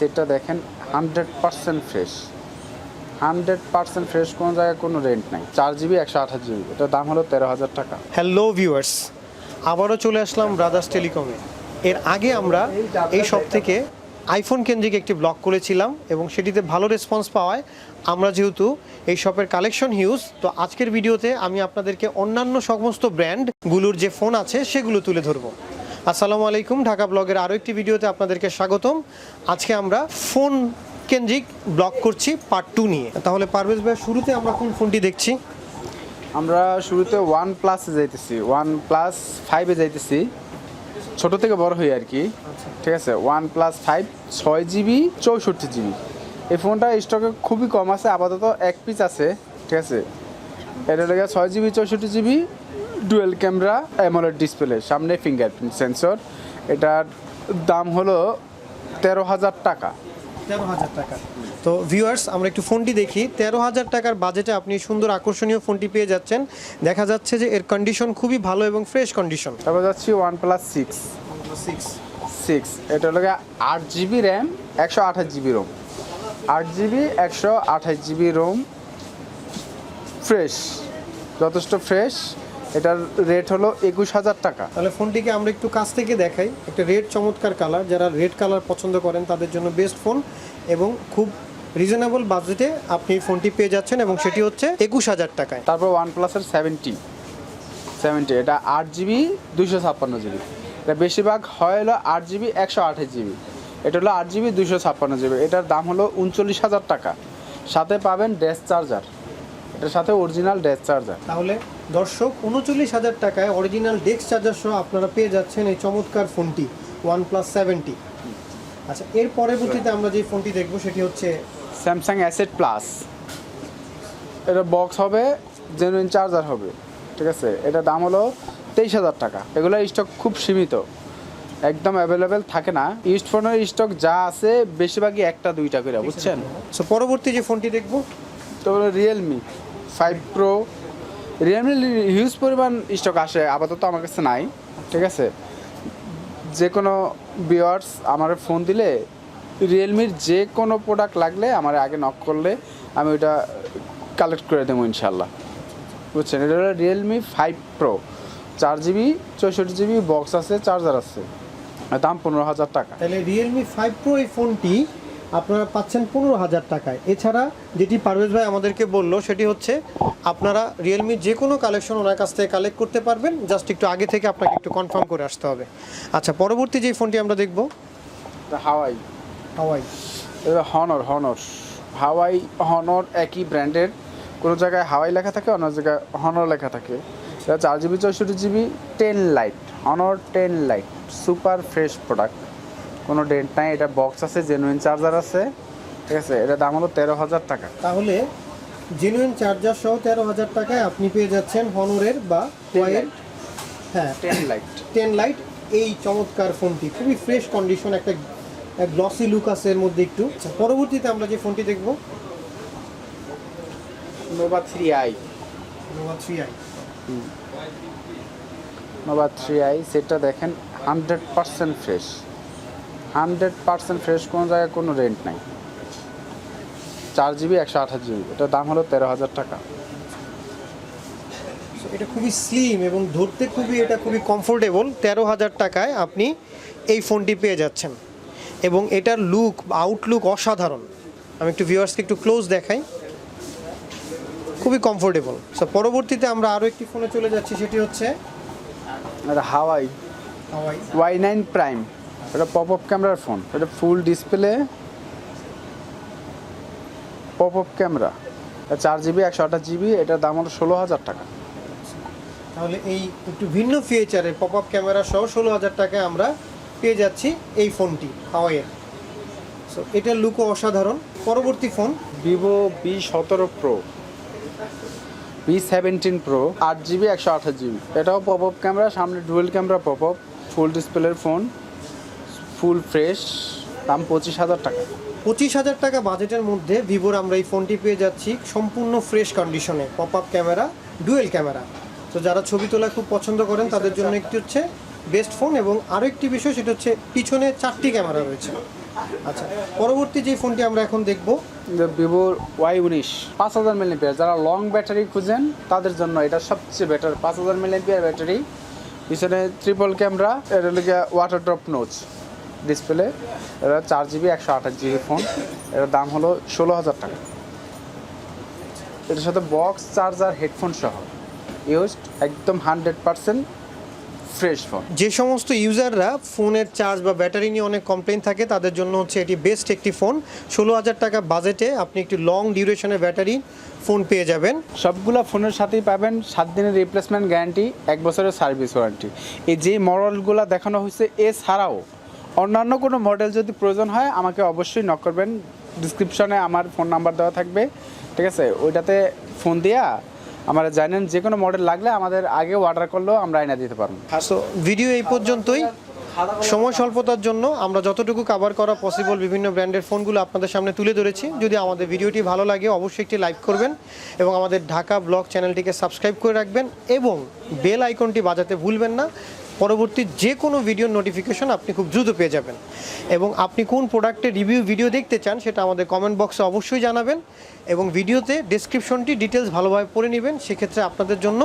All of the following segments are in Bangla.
সেটটা দেখেন hundred percent fresh hundred percent fresh কোনো জায়গায় কোনো রেন্ট নাই। চার জিবি একশো আঠাশ জিবি এটার দাম হলো তেরো হাজার টাকা। হ্যালো ভিউয়ার্স আবারও চলে আসলাম ব্রাদার্স টেলিকমে এর আগে আমরা এই সব থেকে আইফোন কেন্দ্রিক একটি ব্লগ করেছিলাম এবং সেটিতে ভালো রেসপন্স পাওয়ায় আমরা যেহেতু এই শপের কালেকশন হিউজ তো আজকের ভিডিওতে আমি আপনাদেরকে অন্যান্য সমস্ত ব্র্যান্ডগুলোর যে ফোন আছে সেগুলো তুলে ধরবো। আসসালামু আলাইকুম ঢাকা ব্লগের আরও একটি ভিডিওতে আপনাদেরকে স্বাগতম। আজকে আমরা ফোন কেন্দ্রিক ব্লগ করছি পার্ট টু নিয়ে। তাহলে পারভেজ ভাই শুরুতে আমরা কোন ফোনটি দেখছি? আমরা শুরুতে ওয়ান প্লাসে যাইতেছি ওয়ান প্লাস ফাইভে যাইতেছি। ছোট থেকে বড় হই আর কি। ঠিক আছে ওয়ান প্লাস ফাইভ ছয় জিবি চৌষট্টি জিবি এই ফোনটা স্টকে খুবই কম আছে আপাতত এক পিস আছে। ঠিক আছে এটা লেগে ছয় জিবি চৌষট্টি GB dual camera AMOLED display সামনে ফিঙ্গারপ্রিন্ট সেন্সর এটার দাম হলো তেরো হাজার টাকা। তেরো হাজার টাকা। তো ভিউয়ার্স আমরা একটু ফোনটি দেখি। তেরো হাজার টাকার বাজেটে আপনি সুন্দর আকর্ষণীয় ফোনটি পেয়ে যাচ্ছেন। দেখা যাচ্ছে যে এর কন্ডিশন খুবই ভালো এবং ফ্রেশ কন্ডিশন তারপর যাচ্ছি one plus six six six এটা হলো আট জিবি র্যাম একশো আঠাশ জিবি রোম আট জিবি একশো আঠাশ জিবি রোম ফ্রেশ যথেষ্ট ফ্রেশ এটার রেট হলো একুশ হাজার টাকা। তাহলে ফোনটিকে আমরা একটু কাছ থেকে দেখাই। একটা রেড চমৎকার কালার যারা রেড কালার পছন্দ করেন তাদের জন্য বেস্ট ফোন এবং খুব রিজনেবল বাজেটে আপনি ফোনটি পেয়ে যাচ্ছেন এবং সেটি হচ্ছে একুশ হাজার টাকায়। তারপর ওয়ান প্লাসের সেভেন্টি সেভেন্টি এটা আট জিবি দুশো ছাপ্পান্ন জিবি এটা বেশিরভাগ হয় হলো আট জিবি একশো আঠাশ জিবি এটা হলো আট জিবি দুশো ছাপ্পান্ন জিবি এটার দাম হলো উনচল্লিশ হাজার টাকা। সাথে পাবেন ড্যাশ চার্জার এটার সাথে অরিজিনাল ড্যাশ চার্জার তাহলে দর্শক উনচল্লিশ হাজার টাকায় অরিজিনাল ডেস্ক চার্জার সহ আপনারা পেয়ে যাচ্ছেন এই চমৎকার ফোনটি ওয়ান প্লাস সেভেন্টি আচ্ছা এর পরবর্তীতে আমরা যে ফোনটি দেখব সেটি হচ্ছে স্যামসাং অ্যাসেট প্লাস এটা বক্স হবে জেনুইন চার্জার হবে ঠিক আছে? এটার দাম হলো তেইশ হাজার টাকা। এগুলো স্টক খুব সীমিত একদম অ্যাভেলেবেল থাকে না। ইস্ট ফোনের স্টক যা আছে বেশিরভাগই একটা দুইটা করে বুঝছেন? সো পরবর্তী যে ফোনটি দেখব? তো Realme five pro Realme huge পরিমাণ স্টক আসে, আপাতত আমার কাছে নাই, ঠিক আছে? যে কোনো বিয়ার্স আমার ফোন দিলে রিয়েলমির যে কোনো প্রোডাক্ট লাগলে আমার আগে নক করলে আমি ওইটা কালেক্ট করে দেবো ইনশাল্লাহ বুঝছেন? এটা হলো রিয়েলমি ফাইভ প্রো চার জিবি চৌষট্টি জিবি বক্স আছে চার্জার আছে। দাম পনেরো হাজার টাকা। তাহলে রিয়েলমি ফাইভ প্রো এই ফোনটি আপনারা পাচ্ছেন পনেরো হাজার টাকায়। এছাড়া যেটি পারভেজ ভাই আমাদেরকে বলল সেটি হচ্ছে আপনারা রিয়েলমির যে কোনো কালেকশন ওনার কাছ থেকে কালেক্ট করতে পারবেন। জাস্ট একটু আগে থেকে আপনাকে একটু কনফার্ম করে আসতে হবে। আচ্ছা পরবর্তী যে ফোনটি আমরা দেখব। Huawei Huawei Honor Honor Huawei Honor একই ব্র্যান্ডের কোনো জায়গায় হাওয়াই লেখা থাকে অন্য জায়গায় হনর লেখা থাকে। চার জিবি চৌষট্টি GB ten lite Honor ten lite super fresh product কোনো ডেন্ট নাই এটা বক্স আছে জেনুইন চার্জার আছে ঠিক আছে? এটা দাম হলো তেরো হাজার টাকা। তাহলে জেনুইন চার্জার সহ তেরো হাজার টাকায় আপনি পেয়ে যাচ্ছেন হনরের বা ওয়াইয়ের হ্যাঁ টেন লাইট টেন লাইট এই চমৎকার ফোনটি। খুবই ফ্রেশ কন্ডিশন একটা গ্লসি লুক আছে এর মধ্যে একটু। আচ্ছা, পরবর্তীতে আমরা যে ফোনটি দেখব। Nova three I Nova three I Nova three I সেটটা দেখেন hundred percent fresh hundred percent fresh কোনো জায়গায় কোনো রেন্ট নাই। চার জিবি একশো আঠাশ জিবি এটার দাম হলো তেরো হাজার টাকা। এটা খুবই স্লিম এবং ধরতে খুবই এটা খুবই কমফোর্টেবল তেরো হাজার টাকায় আপনি এই ফোনটি পেয়ে যাচ্ছেন। এবং এটার লুক আউটলুক অসাধারণ। আমি একটু ভিউয়ার্সকে একটু ক্লোজ দেখাই। খুবই কমফোর্টেবল সো পরবর্তীতে আমরা আরও একটি ফোনে চলে যাচ্ছি সেটি হচ্ছে Huawei Huawei Y nine prime এটা পপ আপ ক্যামেরার ফোন এটা full display pop up camera চার জিবি একশো আঠাশ জিবি এটার দাম হলো ষোলো হাজার টাকা। তাহলে এই একটু ভিন্ন ফিচারে পপ আপ ক্যামেরা সহ ষোলো হাজার টাকায় আমরা পেয়ে যাচ্ছি এই ফোনটি হাওয়াইয়ের সো এটার লুকও অসাধারণ। পরবর্তী ফোন ভিভো বি সতেরো প্রো বি সেভেন্টিন প্রো আট জিবি একশো আঠাশ জিবি এটাও পপ আপ ক্যামেরা সামনে dual camera pop up full ডিসপ্লের ফোন ফুল ফ্রেশ দাম পঁচিশ হাজার টাকা। পঁচিশ হাজার টাকা বাজেটের মধ্যে ভিভোর আমরা এই ফোনটি পেয়ে যাচ্ছি সম্পূর্ণ ফ্রেশ কন্ডিশনে pop up camera dual camera. তো যারা ছবি তোলা খুব পছন্দ করেন তাদের জন্য একটি হচ্ছে বেস্ট ফোন এবং আরও একটি বিষয় সেটা হচ্ছে পিছনে চারটি ক্যামেরা রয়েছে। আচ্ছা পরবর্তী যে ফোনটি আমরা এখন দেখব ভিভো ওয়াই উনিশ পাঁচ হাজার মিলিপিয়ার যারা লং ব্যাটারি খুঁজেন তাদের জন্য এটা সবচেয়ে বেটার পাঁচ হাজার মিলিপিয়ার ব্যাটারি পিছনে ট্রিপল ক্যামেরা এটা লিখে ওয়াটার ড্রপ নোচ ডিসপ্লে এটা চার জিবি একশো আঠাশ জিবি ফোন এটার দাম হলো ষোলো হাজার টাকা। এটার সাথে বক্স চার্জার হেডফোন সহ। ইউজড একদম হান্ড্রেড পার্সেন্ট ফ্রেশ ফোন যে সমস্ত ইউজাররা ফোনের চার্জ বা ব্যাটারি নিয়ে অনেক কমপ্লেন থাকে তাদের জন্য হচ্ছে এটি বেস্ট একটি ফোন ষোলো হাজার টাকা বাজেটে আপনি একটি লং ডিউরেশনের ব্যাটারি ফোন পেয়ে যাবেন। সবগুলো ফোনের সাথেই পাবেন সাত দিনের রিপ্লেসমেন্ট গ্যারান্টি এক বছরের সার্ভিস ওয়ারেন্টি এই যে মডেলগুলো দেখানো হয়েছে এছাড়াও অন্যান্য কোনো মডেল যদি প্রয়োজন হয়, আমাকে অবশ্যই নক করবেন। ডিসক্রিপশনে আমার ফোন নাম্বার দেওয়া থাকবে, ঠিক আছে? ওইটাতে ফোন দিয়া আমরা জানেন যে কোনো মডেল লাগলে আমাদের আগে অর্ডার করলেও আমরা এনে দিতে পারব। সো ভিডিও এই পর্যন্তই। সময় স্বল্পতার জন্য আমরা যতটুকু কভার করা পসিবল বিভিন্ন ব্র্যান্ডের ফোনগুলো আপনাদের সামনে তুলে ধরেছি। যদি আমাদের ভিডিওটি ভালো লাগে, অবশ্যই একটি লাইক করবেন এবং আমাদের ঢাকা ব্লগ চ্যানেলটিকে সাবস্ক্রাইব করে রাখবেন এবং বেল আইকনটি বাজাতে ভুলবেন না। পরবর্তী যে কোনো ভিডিওর নোটিফিকেশন আপনি খুব দ্রুত পেয়ে যাবেন। এবং আপনি কোন প্রোডাক্টের রিভিউ ভিডিও দেখতে চান সেটা আমাদের কমেন্ট বক্সে অবশ্যই জানাবেন এবং ভিডিওতে ডিসক্রিপশনটি ডিটেলস ভালোভাবে পড়ে নেবেন, সেক্ষেত্রে আপনাদের জন্য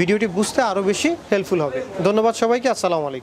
ভিডিওটি বুঝতে আরও বেশি হেল্পফুল হবে। ধন্যবাদ সবাইকে, আসসালামু আলাইকুম।